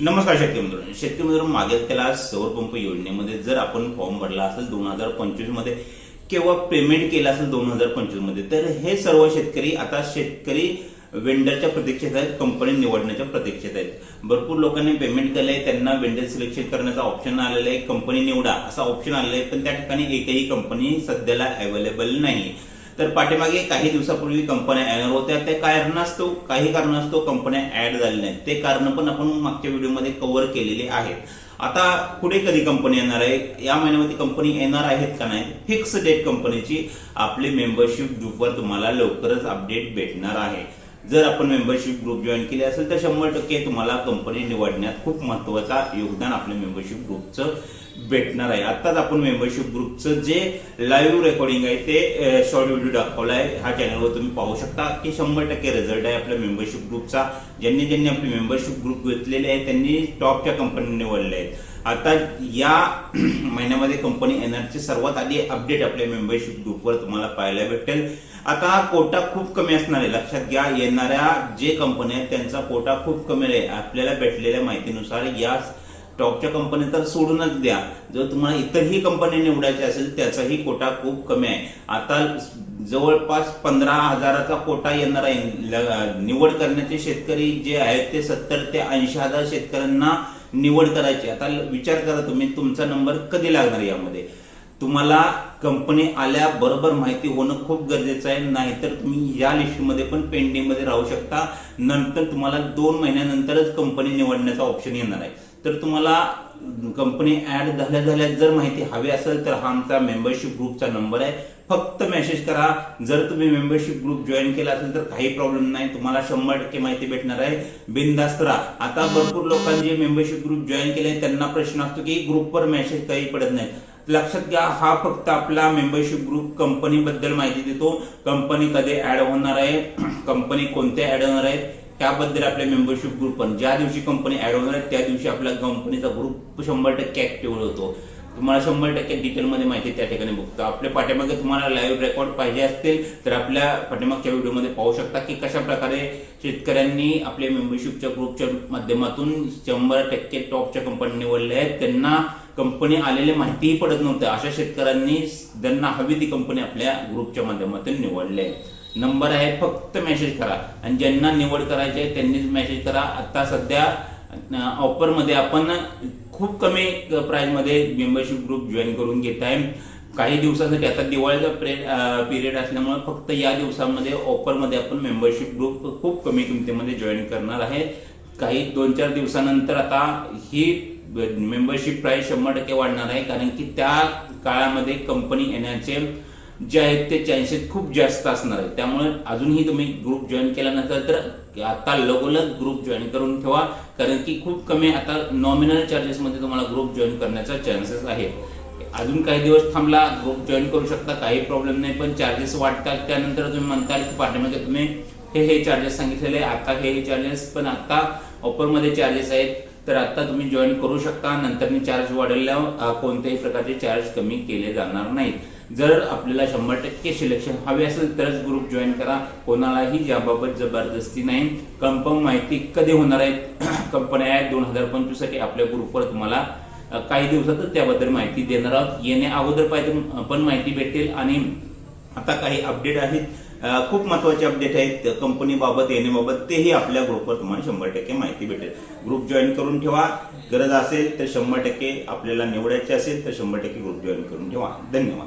नमस्कार शेतकरी मित्रांनो शेतकरी मित्रांनो मागेल त्याला सौर पंप योजनेमध्ये जर आपण फॉर्म भरला असेल दोन हजार पंचवीसमध्ये किंवा पेमेंट केला असेल दोन हजार पंचवीसमध्ये तर हे सर्व शेतकरी आता शेतकरी वेंडरच्या प्रतीक्षेत आहेत कंपनी निवडण्याच्या प्रतीक्षेत आहेत. भरपूर लोकांनी पेमेंट केलंय त्यांना वेंडर सिलेक्शन करण्याचा ऑप्शन आलेला आहे कंपनी निवडा असा ऑप्शन आलेला आहे पण त्या ठिकाणी एकही कंपनी सध्याला अवेलेबल नाही. तर पाठीमागे काही दिवसापूर्वी कंपन्या ऍड होत्या. त्या कारणास्तव? काही कारणास्तव कंपन्या ऍड झाल्या आहेत ते कारण पण आपण मागच्या व्हिडिओमध्ये कव्हर केलेले आहेत. आता पुढे कधी कंपनी येणार आहे? या महिन्यामध्ये कंपनी येणार आहेत का नाही? फिक्स डेट कंपनीची आपली मेंबरशिप ग्रुपवर तुम्हाला लवकरच अपडेट भेटणार आहे. जर आपण मेंबरशिप ग्रुप जॉईन केले असेल तर शंभर टक्के तुम्हाला कंपनी निवडण्यात खूप महत्त्वाचा योगदान आपल्या मेंबरशिप ग्रुपचं भेटणार आहे. आताच आपण मेंबरशिप ग्रुपचं जे लाईव्ह रेकॉर्डिंग आहे ते शॉर्ट व्हिडिओ दाखवला आहे. ह्या चॅनलवर तुम्ही पाहू शकता. की शंभर टक्के रिझल्ट आहे आपल्या मेंबरशिप ग्रुपचा ज्यांनी ज्यांनी आपली मेंबरशिप ग्रुप घेतलेले आहे त्यांनी टॉपच्या कंपनी निवडले आहेत. आता या महिन्यामध्ये कंपनी एनर्जी सर्वात आधी अपडेट आपल्या मेंबरशिप ग्रुपवर तुम्हाला पाहायला भेटेल. आता कोटा खूप कमी असणार आहे. लक्षात घ्या येणाऱ्या जे कंपन्या आहेत त्यांचा कोटा खूप कमी आहे. आपल्याला भेटलेल्या माहितीनुसार या टॉपच्या कंपनी तर सोडूनच द्या. जर तुम्हाला इतरही कंपनी निवडायची असेल त्याचाही कोटा खूप कमी आहे. आता जवळपास पंधरा हजाराचा कोटा येणार आहे. निवड करण्याचे शेतकरी जे आहेत ते सत्तर ते ऐंशी हजार शेतकऱ्यांना निवड करायची. आता विचार करा तुम्ही तुमचा नंबर कधी लागणार यामध्ये? तुम्हाला कंपनी आल्याबरोबर माहिती होणं खूप गरजेचं आहे. नाहीतर तुम्ही या लिस्टमध्ये पण पेंडिंगमध्ये राहू शकता. नंतर तुम्हाला दोन महिन्यानंतरच कंपनी निवडण्याचा ऑप्शन येणार आहे. तर तुम्हाला कंपनी ॲड झाल्या झाल्या जर माहिती हवी असेल तर हा आमचा मेंबरशिप ग्रुपचा नंबर आहे. फक्त मेसेज करा. जर तुम्ही मेंबरशिप ग्रुप जॉईन केला असेल तर काही प्रॉब्लेम नाही. तुम्हाला शंभर टक्के माहिती भेटणार आहे. बिनदास्त राहा. आता भरपूर लोकांनी मेंबरशिप ग्रुप जॉईन केले त्यांना प्रश्न असतो की ग्रुपवर मेसेज काही पडत नाही. लक्षात घ्या हा फक्त आपला मेंबरशिप ग्रुप कंपनीबद्दल माहिती देतो. कंपनी कधी ऍड होणार आहे? कंपनी कोणत्या ऍड होणार आहे त्याबद्दल आपल्या मेंबरशिप ग्रुप पण. ज्या दिवशी कंपनी ऍड होणार आहे त्या दिवशी आपल्या कंपनीचा ग्रुप शंभर टक्के ऍक्टिव्ह होतो. तुम्हाला शंभर टक्के डिटेलमध्ये माहिती त्या ठिकाणी बघतो. आपल्या पाठीमागे तुम्हाला लाईव्ह रेकॉर्ड पाहिजे असतील तर आपल्या पाठीमागच्या व्हिडिओमध्ये पाहू शकता की कशा प्रकारे शेतकऱ्यांनी आपल्या मेंबरशिपच्या ग्रुपच्या माध्यमातून शंभर टक्के टॉपच्या कंपनी निवडल्या आहेत. त्यांना कंपनी आलेली माहितीही पडत नव्हतं. अशा शेतकऱ्यांनी त्यांना हवी ती कंपनी आपल्या ग्रुपच्या माध्यमातून निवडल्या आहे नंबर आहे फक्त मेसेज करा. आणि ज्यांना निवड करायची आहे त्यांनीच मेसेज करा. आता सध्या ऑफरमध्ये आपण खूप कमी प्राईजमध्ये मेंबरशिप ग्रुप जॉईन करून घेत आहे काही दिवसासाठी आता दिवाळीचा पिरियड असल्यामुळे फक्त या दिवसामध्ये ऑफरमध्ये आपण मेंबरशिप ग्रुप खूप कमी किमतीमध्ये जॉईन करणार आहे. काही दोन चार दिवसानंतर आता ही मेंबरशिप प्राईस शंभर टक्के वाढणार आहे. कारण की त्या काळामध्ये कंपनी येण्याचे जे आहेत ते चान्सेस खूप जास्त असणार आहेत. त्यामुळे अजूनही तुम्ही ग्रुप जॉईन केला नसेल तर आता लगोलग ग्रुप जॉईन करून ठेवा. कारण की खूप कमी आता नॉमिनल चार्जेसमध्ये तुम्हाला ग्रुप जॉईन करण्याचा चान्सेस आहे अजून काही दिवस थांबला ग्रुप जॉईन करू शकता काही प्रॉब्लेम नाही. पण चार्जेस वाढतात. त्यानंतर तुम्ही म्हणताल की पाठीमागे तुम्ही हे हे चार्जेस सांगितलेले आता हे हे चार्जेस पण आता ऑफरमध्ये चार्जेस आहेत. तर आता तुम्ही जॉईन करू शकता. नंतर चार्ज वाढवल्यावर कोणत्याही प्रकारचे चार्ज कमी केले जाणार नाहीत. जर आपल्याला शंभर टक्के सिलेक्शन हवे असेल तरच ग्रुप जॉईन करा. कोणालाही याबाबत जबरदस्ती नाही. कन्फर्म माहिती कधी होणार आहे? कंपन्या आहेत दोन हजार पंचवीससाठी आपल्या ग्रुपवर तुम्हाला काही दिवसातच त्याबद्दल माहिती देणार आहोत. येण्या अगोदर पाहिजे पण माहिती भेटेल. आणि आता काही अपडेट आहेत. खूप महत्त्वाचे अपडेट आहेत. कंपनीबाबत येण्याबाबत तेही आपल्या ग्रुपवर तुम्हाला शंभर टक्के माहिती भेटेल. ग्रुप जॉईन करून ठेवा. गरज असेल तर शंभर टक्के आपल्याला निवडायचे असेल तर शंभर टक्के ग्रुप जॉईन करून ठेवा. धन्यवाद.